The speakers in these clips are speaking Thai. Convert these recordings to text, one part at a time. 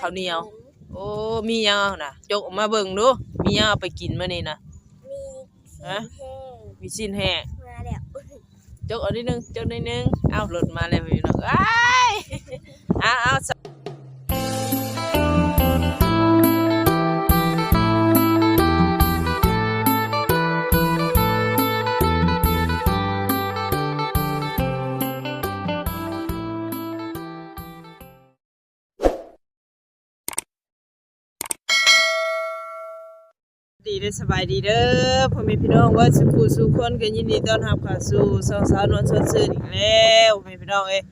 ข้าวเหนียว โอ้มีหยังเอาน่ะจกออกมาเบิ่งดูมีหยังเอาไปกินมื้อนี้น่ะมีฮะแห้งมีสิ้นแห้งมาแล้วจกเอานิดนึงจกนิดนึงเอาหลุดมาแล้วพี่น้องอ้ายเอาเอา ดีเด้สบายดีเด้อพ่อแม่พี่น้องว่าสุขุสุขคนก็ยินดีต้อนรับเข้าสู่สองสาวนวลชวนซื่นอีกแล้วพ่อแม่พี่น้องเอ้ย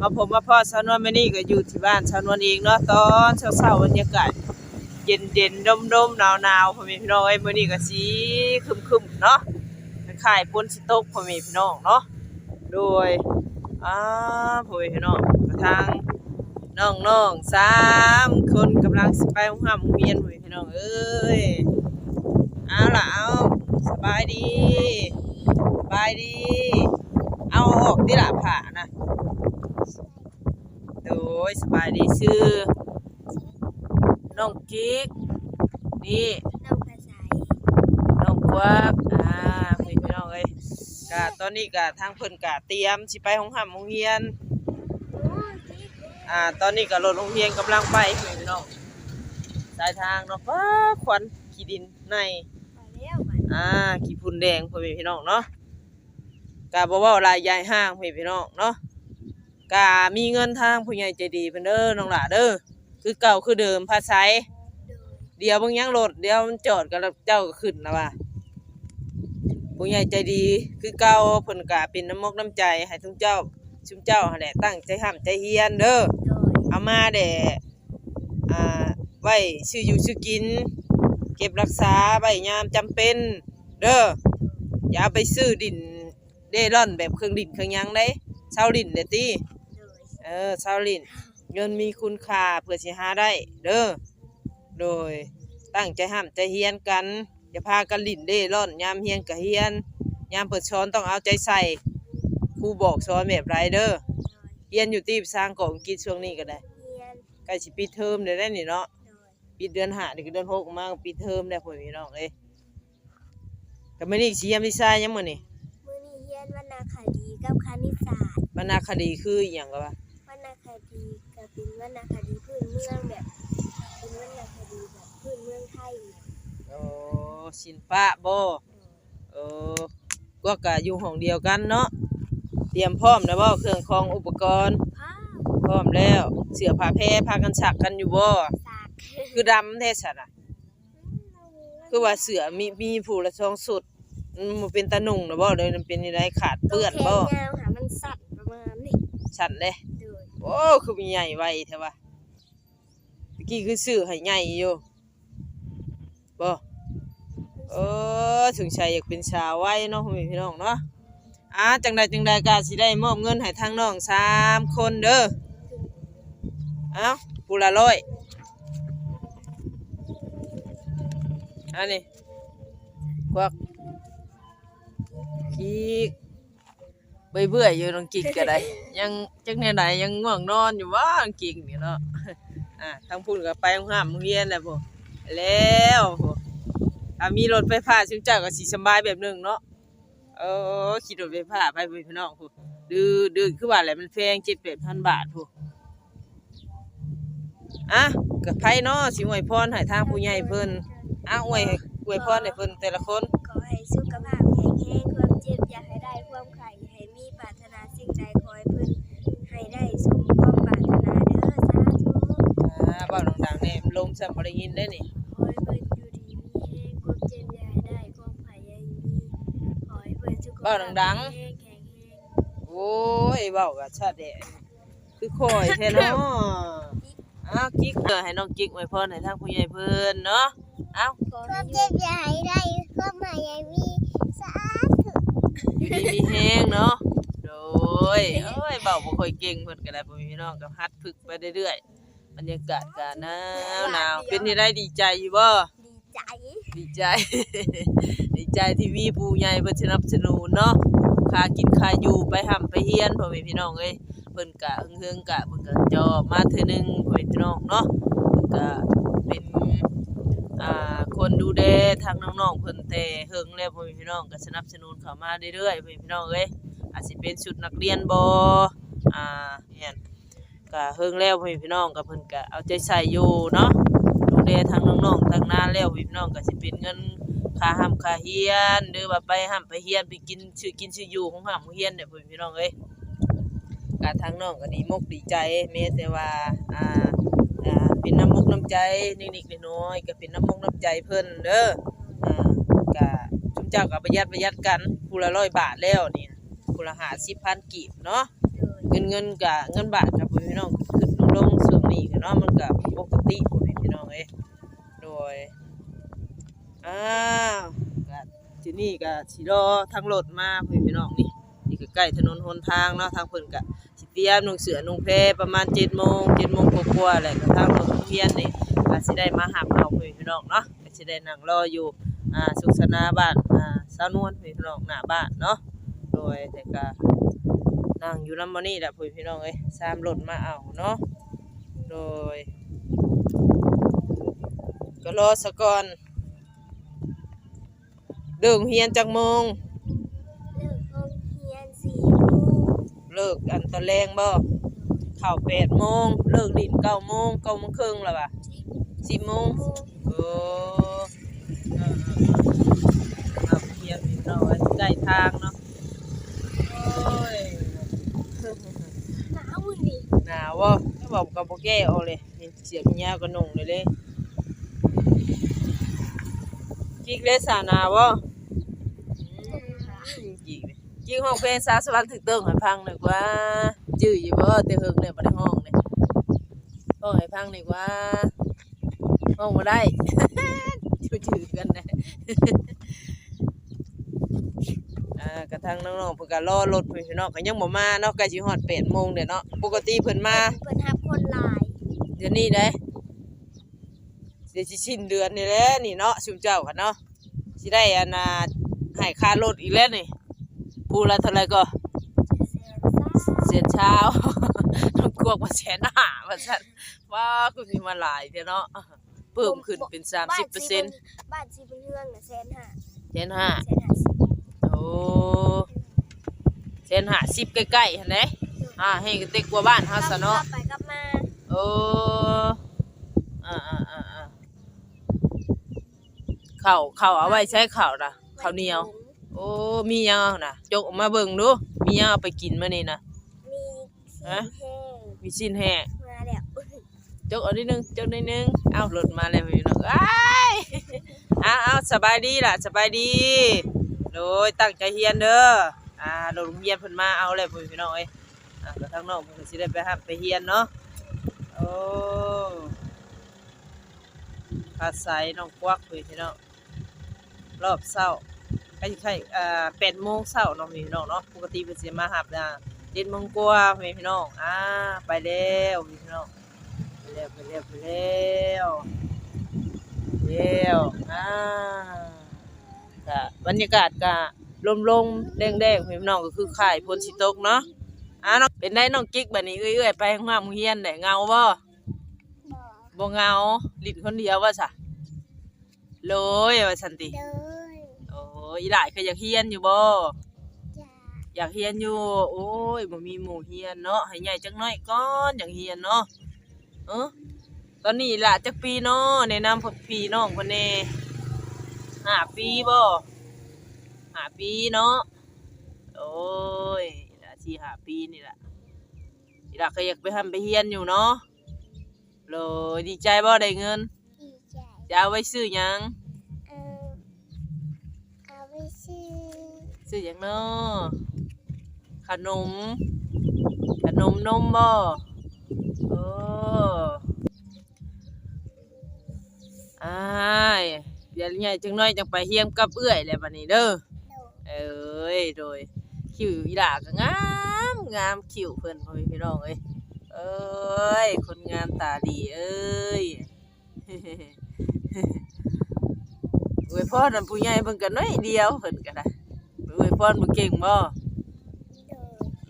มาผมมาพ่อสาวนวลมื้อนี้ก็อยู่ที่บ้านสาวนวลเองเนาะตอนเช้าๆบรรยากาศเย็นๆร่มๆหนาวๆพ่อแม่พี่น้องเอ้ยมื้อนี้ก็สีครึมเนาะคล้ายฝนสิตกพ่อแม่พี่น้องเนาะโดยอ่าพ่อแม่พี่น้องกระทางน้องๆสามคนกำลังสิไปโรงเรียนพ่อแม่พี่น้องเอ้ย เอาล่ะเอาสบายดีสบายดี เอาออกที่ละผ่านะโดยสบายดีชื่อน้องกิ๊กนี่น้องภาษาน้องกวักอ่าพี่พี่น้องเอ้ยกะตอนนี้กะทางเพิ่นกะเตรียมสิไปห้องห้ำห้องเรียนอ่าตอนนี้กะรถโรงเรียนกำลังไปพี่พี่น้องสายทางเนาะฟ้าควันขี้ดินใน อ่าขี้พุ่นแดงพ่อแม่พี่น้องเนาะกาบอกว่าลายยายห้างพ่อแม่พี่น้องเนาะกามีเงินทางผู้ใหญ่ใจดีเพิ่นเด้อน้องหล่าเด้อคือเก่าคือเดิมภาษาโดยเดี๋ยวเบางยังรถเดี๋ยวมันจอดกันแล้วเจ้าก็ขึ้นแล้วว่าผู้ใหญ่ใจดีคือเก่าเพิ่นกาเป็นน้ำมกน้ำใจให้ทุกเจ้าชุมเจ้าหั่นแหละตั้งใจห้ำใจเฮียนเด้อโดยเอามาแด่อ่าไว้ซื้ออยู่ซื้อกิน เก็บรักษาไว้ยามจำเป็น เด้ออย่าเอาไปซื้อดินเด้ร่อนแบบเครื่องดินเครื่องหยังได้เช่าดินเด้อติโดยเออเช่าดินเงินมีคุณค่าเพื่อสิหาได้ เด้อโดยตั้งใจห้ามใจเฮียนกันอย่าพากันลินเด้ร่อนยามเฮียนก็เฮียนยามเปิดช้อนต้องเอาใจใส่ครูบอกสอนแบบไรเด้อโดยเฮียนอยู่ที่สร้างของกินช่วงนี้ก็ได้เรียนใกล้สิปิดเทอมเดี๋ยวได้นี่เนาะโดย ปิดเดือนห้าเดี๋ยวก็เดือนหกมาก็ปิดเทอมแล้วพ่อพี่น้องเอ้ยก็ไม่นี่สิเยี่ยมที่ซ่ายังมื้อนี่มื้อนี้เรียนวรรณคดีกับคณิตศาสตร์บรรณาคดีคืออีหยังก็ว่าวรรณคดีก็เป็นวรรณคดีพื้นเมืองแบบเป็นวรรณคดีแบบพื้นเมืองไทยเนี่ยโอ้ศิลปะบ่เออก็ก็อยู่ห้องเดียวกันเนาะเตรียมพร้อมแล้วบ่เครื่องของอุปกรณ์ผ้าพร้อมแล้วเสื้อผ้าแพรพากันซักกันอยู่บ่สาก คือดำแท้ซั่นน่ะ คือว่าเสื้อมีมีผู้ละสองสุดมันบ่เป็นตานุ่งนะบ่เลยมันเป็นอะไรขาดเปื้อนบ่ตัวแขนยาวหามันสั่นประมาณนี้สั่นเด้โดยโอ้คือมีใหญ่ไวแท้วะเมื่อกี้คือซื้อให้ใหญ่อยู่บ่เออถึงชัยอยากเป็นสาวไว้เนาะพ่อแม่พี่น้องเนาะอ่าจังใดจังใดก็สิได้มอบเงินให้ทางน้องสามคนเด้อเอ้าผู้ละร้อย อันนี้ควักกีกเบื่อเบื่อๆอยู่น้องกิกก็ได้ ยังจักแนวไหนยังง่วงนอนอยู่ว่าน้องกิกนี่เนาะอ่าทางพูนก็ไปห้องห้ามโรงเรียนแหละพวกแล้วพวกอ่ามีรถไฟฟ้าซึ่งเจ้าก็สิสำบายแบบหนึงเนาะเออขี่รถไฟฟ้าไปพี่น้องพวกดื้อดื้อคือว่าอะไรมันแพง7-8,000บาทพวกอะกับไผเนาะสิอวยพรให้ทางผู้ใหญ่เพิ่น อะอวยอวยพรให้เพิ่นแต่ละคน ขอให้สุขภาพแข็งแรงความเจ็บอย่าให้ได้ความไข่ให้มีปรารถนาสิ่งใดขอให้เพิ่นให้ได้สมความปรารถนาเด้อสาธุอ่าเว้าดังๆนี่ลมซ้ํบ่ได้ยินได้นี่ขอให้เพิ่นอยู่ดีมีแรงความเจ็บอย่าให้ได้ความไข่อย่าให้มีขอให้เพิ่นสุขภาพแข็งแรงแข็งแรงโอ้ยเว้ากับชาติแดงคือคอยแท้เนาะอ้าวกิ๊กเออให้น้องกิ๊กอวยพรให้ทางผู้ใหญ่เพิ่นเนาะ เอ้าขอควาให้มอยู่เจ็บอย่าให้ได้ความหมายอย่ามีสาธุอยู่ดีมีแฮงเนาะ โดยโอ้ยเบาบ่ค่อยเก่งเพิ่นก็ได้พ่อแม่พี่น้องก็ฮัดฝึกไปเรื่อยๆบรรยากาศก็หนาวหนาวเป็นที่ได้ดีใจอยู่บ่ดีใจ ดีใจ ดีใจที่มีผู้ใหญ่เพิ่นสนับสนุนเนาะค่ากินค่าอยู่ไปห้ำไปเฮียนพ่อแม่พี่น้องเอ้ยเพิ่นกะเฮิงๆกะเพิ่นก็จอบมาเทื่อหนึงพ่อแม่พี่น้องเนาะก็เป็น อ่าคนดูแลทางน้องๆเพิ่นแต่เฮิงแล้วพ่อแม่พี่น้องก็สนับสนุนเข้ามาเรื่อยๆพ่อแม่พี่น้องเอ้ยอาจสิเป็นชุดนักเรียนบ่อ่าเนี่ยก็เฮิงแล้วพ่อแม่พี่น้องก็เพิ่นก็เอาใจใส่อยู่เนาะดูแลทางน้องๆทางนาแล้วพ่อแม่พี่น้องก็สิเป็นเงินค่าห้ํค่าเฮียนหรือว่าไปห้ํไปเฮียนไปกินชื่อกินชื่ออยู่ของห้ํเฮียนเนี่ยพ่อแม่พี่น้องเอ้ยกาทางน้องก็ดีมกดีใจแม้แต่ว่าอ่า เป็นน้ำมุกน้ำใจนิดๆน้อยๆก็เป็นน้ำมุกน้ำใจเพิ่นเด้ออ่าก็ชุมเจ้าก็ประหยัดประหยัดกันผู้ละร้อยบาทแล้วนี่ผู้ละ50,000กีบเนาะโดยเงินเงินก็เงินบาทกับพี่น้องขึ้นลงลงช่วงนี้ก็เนาะมันก็ปกติพี่น้องเอ้ยโดยอ้าวก็ที่นี่ก็สิรอทางรถมาพี่น้องนี่นี่ก็ใกล้ถนนหนทางเนาะทางเพิ่นก็สิ เตรียมนุ่งเสือนุ่งแพประมาณ7:00น7:00นกว่าๆแหละก็ทางรถโรงเรียนนี่ก็สิได้มาหับเอาพี่น้องเนาะก็สิได้นั่งรออยู่อ่าสุขสนาบ้านอ่าสาวนวลพี่น้องหน้าบ้านเนาะโดยแต่ก็นั่งอยู่นำบ่นี่แหละพี่น้องเอ้ยสามรถมาเอาเนาะโดยก็รอสะก่อนเดิมเฮียนจักโมง เลิกห้องเรียน4โมง เลิกอันตอนแรงบ่เข้าแปดโมงเลิกดินเก้าโมงเก้าโมงครึ่งแล้วป่ะสิบโมงโอ้เออๆๆเอาเพียงนิดหน่อยใกล้ทางเนาะโอ้ยหนาวมื้อนี้หนาวบ่ถ้าบอกกับบ่แก้เอาเลยเห็นเสียบยาวก็นุ่งเลยเลยจิกเลยสาหนาวบ่อืมจิกเล ยจิกห้องเพลงสาวสวรรค์ถึงเติ้งให้ฟังหน่อยกว่าจื้ออยู่บ่แต่เฮิงเนี่ยบ่ได้ห้องเลยห้องให้พังดีกว่าห้องมาได้จืดๆกันนะอ่ากระทั่งน้องๆเพิ่นก็รอรถเพิ่นพี่น้องก็ยังบ่มาเนาะใกล้สิฮอด8โมงเด้อเนาะปกติเพิ่นมาเพิ่นรับคนหลายเดือนนี้ได้เสิสิสิ้นเดือนนี่แหละนี่เนาะชุมเจ้าค่ะเนาะสิได้อันน่ะให้ค่ารถอีกแล้วนี่ ผู้ละเท่าไหร่ก็แสนซ่าเสียนเช้าน้องกวกว่าแสนห้าว่าซั่นว่าคือสิมาหลายเด้อเนาะเพิ่มขึ้นเป็น30%บ้านสีบุญบ้านสีบุญเฮืองน่ะแสนห้าเซนห้าแสนห้าสิบโอ้เซนห้าสิบใกล้ๆเห็นไหมอ่าให้กระติกกว่าบ้านเฮาซะเนาะกลับไปกลับมาโอ้อ่าอ่าอ่าอ่าข้าวข้าวเอาไว้ใช้ข้าวนะข้าวเหนียว โอ้ มีหยังเอานะจกออกมาเบิ่งดู มีหยังเอาไปกินมื้อนี้นะมีสีฮะแห้งมีชิ้นแห้งมาแล้วจกเอานิดนึงจกนิดนึงเอารถมาแล้วพี่น้องอ้ายเอาเอาสบายดีล่ะสบายดีโดยตั้งใจเฮียนเด้ออ่าโรงเรียนเพิ่นมาเอาเลยพี่น้องเอ้ยอ่าก็ทางน้องเพิ่นก็สิได้ไปหับไปเฮียนเนาะโอ้ภาษาน้องกวักพี่น้องรอบเช้า ก็ใกล้ๆอ่า8โมงเช้าเนาะพี่น้องเนาะปกติเพิ่นสิมาหับนะ7โมงกว่าพี่น้องอ่าไปแล้วพี่น้องไปแล้วไปแล้วไปแล้วไปแล้วอ่าก็บรรยากาศก็ลมๆแดงๆพี่น้องก็คือข่ายพลสิตกเนาะอ่าน้องเป็นได้น้องกิ๊กบัดนี้เอ้อยๆไปห้องน้ำเฮียนได้เงาบ่บ่เงาลิ้นคนเดียวว่าซะโลยว่าซั่นติ ยโอ้ยอีหลายก็อยากเฮียนอยู่บ่จ้าอยากเฮียนอยู่ โอ้ยบ่มีหมู่เฮียนเนาะให้ใหญ่จักหน่อยก่อนอยากเฮียนเนาะเออตอนนี้ล่ะจักปีเนาะแนะนำพวกพี่น้องเพิ่นแหน่ห้าปีบ่ห้าปีเนาะโอ้ยล่ะสี่ห้าปีนี่ล่ะอีหล่ะก็อยากไปทำไปเฮียนอยู่เนาะโลยดีใจบ่ได้เงินดีใจจะเอาไว้ซื้อหยัง เออเอาไปซื้อ ซื้อหยังนาะขนม ขนมนมบ่โอ้อ้ายเดี๋ยวใหญ่จังน้อยจังไปเฮียมกับเอื้อยแล้วบัดนี้เด้อเอ้ยโดยคิวอีหลาก็งามงามคิวเพิ่นพ่อพี่น้องเอ้ยเอ้ยคนงามตาดีเอ้ยอวยพรนั่นผู้ใหญ่เพิ่นก็น้อยเดียวเพิ่นก็ได้ พรบ่เก่งบ่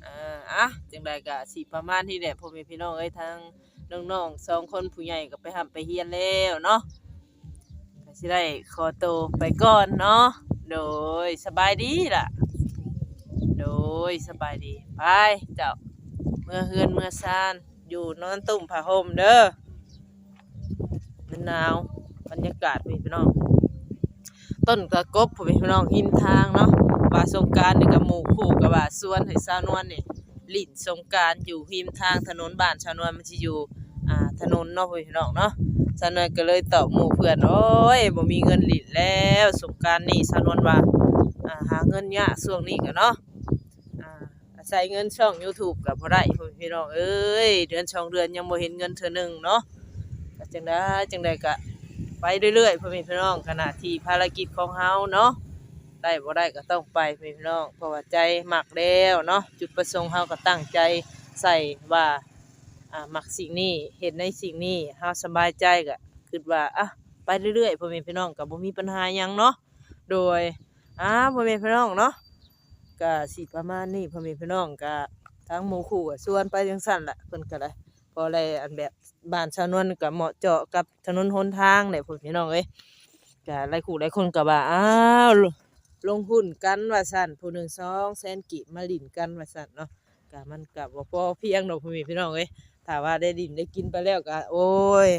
เอ่ออะจังใดก็สิประมาณนี้แหละพ่อแม่พี่น้องเอ้ยทางน้องๆสองคนผู้ใหญ่ก็ไปทำไปเฮียนแล้วเนาะก็สิได้ขอโตวไปก่อนเนาะโดยสบายดีล่ะ โดยสบายดีไปเจ้าเมื่อเฮือนเมื่อซานอยู่นอนตุ่มผ้าห่มเด้อมันหนาวบรรยากาศพี่น้อง ต้นกระกบผมพี่น้องหินทางเนาะ ว่าสงการนี่กับหมู่คู่กับว่าส่วนให้สาวนวลนี่ลิ่นสงการอยู่หิมทางถนนบ้านชาวนวลมันสิอยู่อ่าถนนเนาะพี่น้องเนาะสาวนวลก็เลยตอบหมู่เพื่อนโอ้ยบ่มีเงินลิ่นแล้วสงการนี่สาวนวลว่าอ่าหาเงินยากช่วงนี้ก็เนาะอ่าอาศัยเงินช่อง YouTube ก็บ่ได้พี่น้องเอ้ยเดือนสองเดือนยังบ่เห็นเงินเทื่อหนึงเนาะจังได๋จังได๋ก็ไปเรื่อยๆพ่อแม่พี่น้องขณะที่ภารกิจของเฮาเนาะ ได้บ่ได้ก็ต้องไปพมีพี่น้องเพราะว่าใจหมักแล้วเนาะจุดประสงค์เฮาก็ตั้งใจใส่ว่าอ่ามักสิ่งนี้เห็นในสิ่งนี้เฮาสบายใจก็คิดว่าอะไปเรื่อยๆพ่อแม่พี่น้องก็บ่มีปัญหาหยังเนาะโดยอ่าพ่อแม่พี่น้องเนาะก็สิประมาณนี้พ่อแม่พี่น้องก็ทางหมู่คู่ก็ชวนไปจังซั่นล่ะเพิ่นก็ได้พออะไรอันแบบบ้านชาวนวลก็เหมาะเจาะกับถนนหนทางเนี่ยพวกพี่น้องเอ้ยก็หลายคู่หลายคนก็ว่าอ้าว ลงหุ้นกันว่าสั่นผู้หนึ่งสองแสนกีบมาลินกันว่าสั่นเนาะก็มันก็บ่พอเพียงดอกพี่พี่น้องเอ้ยถ้าว่าได้ดินได้กินไปแล้วก็โอ้ย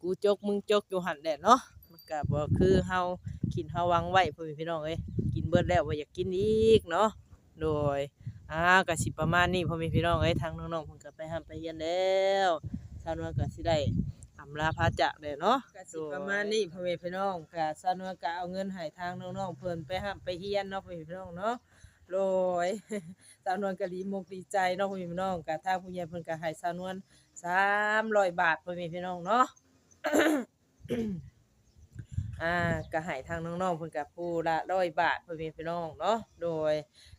กูจกมึงจกอยู่หันแหละเนาะมันก็บ่คือเฮาคิดเฮาวังไว้พี่พี่น้องเอ้ยกินเบิดแล้วบ่าอยากกินอีกเนาะโดยอ่าก็สิประมาณนี้พ่อแม่พี่น้องเอ้ยทางน้องๆเพิ่นก็ไปห้ามไปเรียนแล้วชาวนวลก็สิได้ ลาพาจากแล้วเนาะก็สิประมาณนี้พ่อแม่พี่น้องก็ชาวนวลก็เอาเงินให้ทางน้องๆเพิ่นไปห้ามไปเรียนเนาะพ่อแม่พี่น้องเนาะโดยชาวนวลก็ดีมกดีใจเนาะพ่อแม่พี่น้องก็ทางผู้ใหญ่เพิ่นก็ให้ชาวนวล300บาทพ่อแม่พี่น้องเนาะอ่าก็ให้ทางน้องๆเพิ่นก็ผู้ละ100บาทพ่อแม่พี่น้องเนาะโดย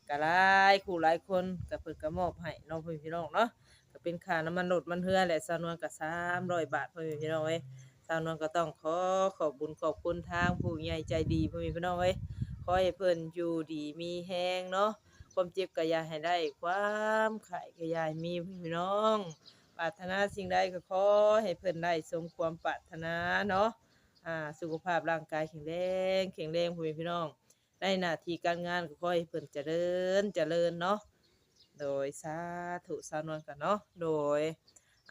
ก็หลายคู่หลายคนก็เพิ่นก็มอบให้น้องพี่น้องเนาะก็ เป็นค่าน้ำมันรถมันเฮือแหละสาวนวลก็300บาทพ่อแม่พี่น้องเอ้ยสาวนวลก็ต้องขอขอบบุญขอบคุณทางผู้ใหญ่ใจดีพ่อแม่พี่น้องเอ้ยขอให้เพิ่นอยู่ดีมีแฮงเนาะความเจ็บก็อย่าให้ได้ ความไข้ก็อย่าให้มีพ่อแม่พี่น้องปรารถนาสิ่งใดก็ขอให้เพิ่นได้สมความปรารถนาเนาะอ่าสุขภาพร่างกายแข็งแรงแข็งแรงพ่อแม่พี่น้องในหน้าที่การงานก็ขอให้เพิ่นเจริญเจริญเนาะ โดยสาธุสาวนวลกันเนาะโดย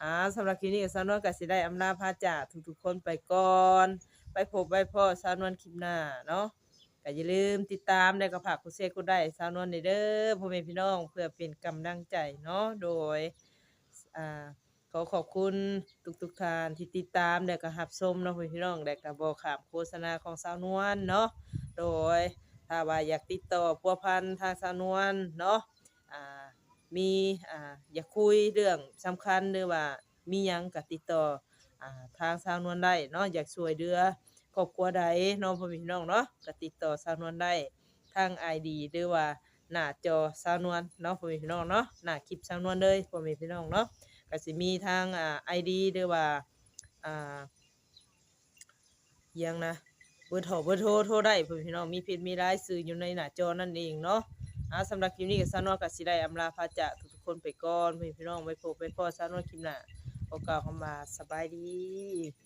อ่าสำหรับคลิปนี้สาวนวลก็สิได้อำลาพาจากทุกๆคนไปก่อน ไปพบไปพ่อสาวนวลคลิปหน้าเนาะก็อย่าลืมติดตามได้ก็ฝากกดแชร์กดได้สาวนวลนี่เด้อพ่อแม่พี่น้องเพื่อเป็นกำลังใจเนาะโดยอ่าขอขอบคุณทุกๆท่านที่ติดตามและก็รับชมเนาะพ่อแม่พี่น้องและก็บ่ขามโฆษณาของสาวนวลเนาะโดยถ้าว่าอยากติดต่อพัวพันทางสาวนวลเนาะอ่า มีอ่าอยากคุยเรื่องสำคัญหรือว่ามีหยังก็ติดต่ออ่าทางสาวนวลได้เนาะอยากช่วยเหลือครอบครัวใดเนาะพ่อแม่พี่น้องเนาะก็ติดต่อสาวนวลได้ทาง ID หรือว่าหน้าจอสาวนวลเนาะพ่อแม่พี่น้องเนาะหน้าคลิปสาวนวลเลยพ่อแม่พี่น้องเนาะก็สิมีทางอ่า ID หรือว่าอ่าอิหยังนะเบอร์โทรเบอร์โทรโทรได้พ่อนพี่น้องมีเพจมีรายสื่ออยู่ในหน้าจอนั่นเองเนาะ อ่าสำหรับคลิปนี้ก็สานวลกับสิได้อำลาพาจะทุกๆคนไปก่อนพี่พี่น้องไว้พบไปพ่อสานวลคลิปหน้าโอกาสเข้ามาสบายดี